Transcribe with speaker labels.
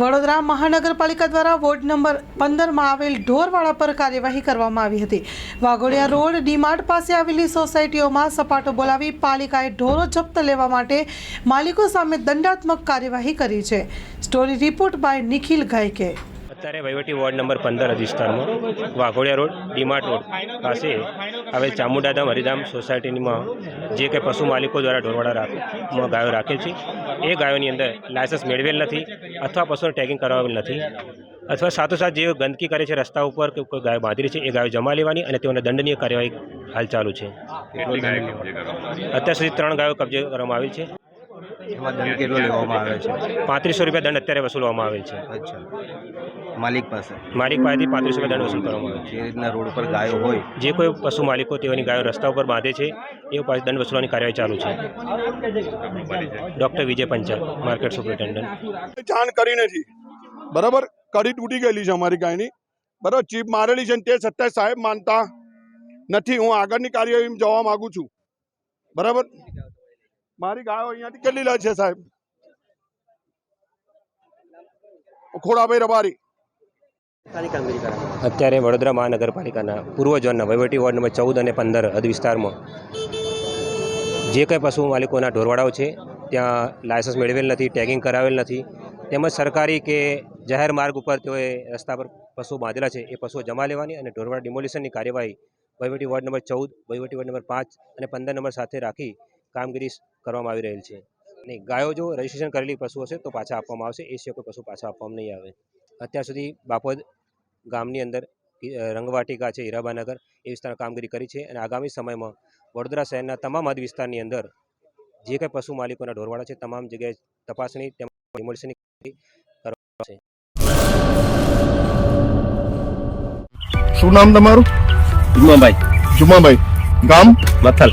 Speaker 1: વડોદરા મહાનગરપાલિકા દ્વારા ward number પંદરમાં આવેલ ઢોરવાળા પર કાર્યવાહી કરવામાં આવી હતી. વાઘોડિયા રોડ ડીમાર્ટ પાસે આવેલી સોસાયટીઓમાં સપાટો બોલાવી પાલિકાએ ઢોરો જપ્ત લેવા માટે માલિકો સામે દંડાત્મક કાર્યવાહી કરી છે. સ્ટોરી રિપોર્ટ બાય નિખિલ ગાયકે.
Speaker 2: અત્યારે વહીવટી વોર્ડ નંબર પંદર અધિષ્ઠાનમાં વાઘોડિયા રોડ ડીમાર્ટ રોડ પાસે આવેલ ચામુંડાધામ હરિધામ સોસાયટીમાં જે કંઈ પશુ માલિકો દ્વારા ઢોરવાડા રાખવામાં ગાયો રાખેલ છે. એ ગાયોની અંદર લાયસન્સ મેળવેલ નથી અથવા પશુને ટેગિંગ કરાવેલ નથી અથવા સાથોસાથ જે ગંદકી કરે છે રસ્તા ઉપર કે કોઈ ગાયો બાંધી છે એ ગાયો જમા લેવાની અને તેઓને દંડનીય કાર્યવાહી હાલ ચાલુ છે. અત્યાર સુધી ત્રણ ગાયો કબજે કરવામાં આવી છે.
Speaker 3: એમાં દંડ કેટલો લેવામાં આવે છે?
Speaker 2: પાંત્રીસો રૂપિયા દંડ અત્યારે વસૂલવામાં આવે છે.
Speaker 3: અચ્છા. માલિક પાસે?
Speaker 2: માલિક પાસેથી પાંત્રીસો રૂપિયા દંડ વસૂલ કરવામાં આવે છે.
Speaker 3: જે રીતના રોડ પર ગાયો હોય?
Speaker 2: જે કોઈ પશુ માલિકો તેઓની ગાયો રસ્તા ઉપર બાંધે છે એ પાસે દંડ વસૂલવાની કાર્યવાહી ચાલુ છે. Doctor Vijay Panchal market superintendent.
Speaker 4: જાણ કરી નથી. બરાબર? કડી તૂટી ગયેલી છે અમારી ગાયની. બરાબર? ચીપ મારેલી છે ને તે છતાંય સાહેબ માનતા નથી. હું આગળની કાર્યવાહી જવા માગું છું. બરાબર? મારી ગાયો અહીંયાથી કેટલી લે છે સાહેબ? ખોડાભાઈ રબારી.
Speaker 2: અત્યારે વડોદરા મહાનગરપાલિકાના પૂર્વ ઝોનના વહીવટી વોર્ડ નંબર ચૌદ અને પંદર હદ વિસ્તારમાં જે કંઈ પશુ માલિકોના ઢોરવાડાઓ છે ત્યાં લાયસન્સ મેળવેલ નથી ટેગિંગ કરાવેલ નથી. તેમજ સરકારી કે જાહેર માર્ગ ઉપર તેઓએ રસ્તા પર પશુ બાંધેલા છે એ પશુઓ જમા લેવાની અને ઢોરવાડા ડિમોલિશનની કાર્યવાહી વહીવટી વોર્ડ નંબર ચૌદ વહીવટી વોર્ડ નંબર પાંચ અને પંદર નંબર સાથે રાખી કામગીરી કરવામાં આવી રહેલ છે. અને ગાયો જો રજીસ્ટ્રેશન કરેલી પશુ હશે તો પાછા આપવામાં આવશે. એ સિવાય કોઈ પશુ પાછા આપવામાં નહીં આવે. અત્યાર સુધી બાપોદ ગામની અંદર રંગવાટિકા છે હીરાબાનગર એ વિસ્તારમાં કામગીરી કરી છે અને આગામી સમયમાં વડોદરા શહેરના તમામ હદ વિસ્તારની અંદર જે કંઈ પશુ માલિકોના ઢોરવાડા છે તમામ જગ્યાએ તપાસણી તેમજ ડિમોલિશનની કરવા આવશે.
Speaker 4: શું નામ તમારું?
Speaker 5: જુમાભાઈ.
Speaker 4: જુમાભાઈ. ગામ?
Speaker 5: મથલ.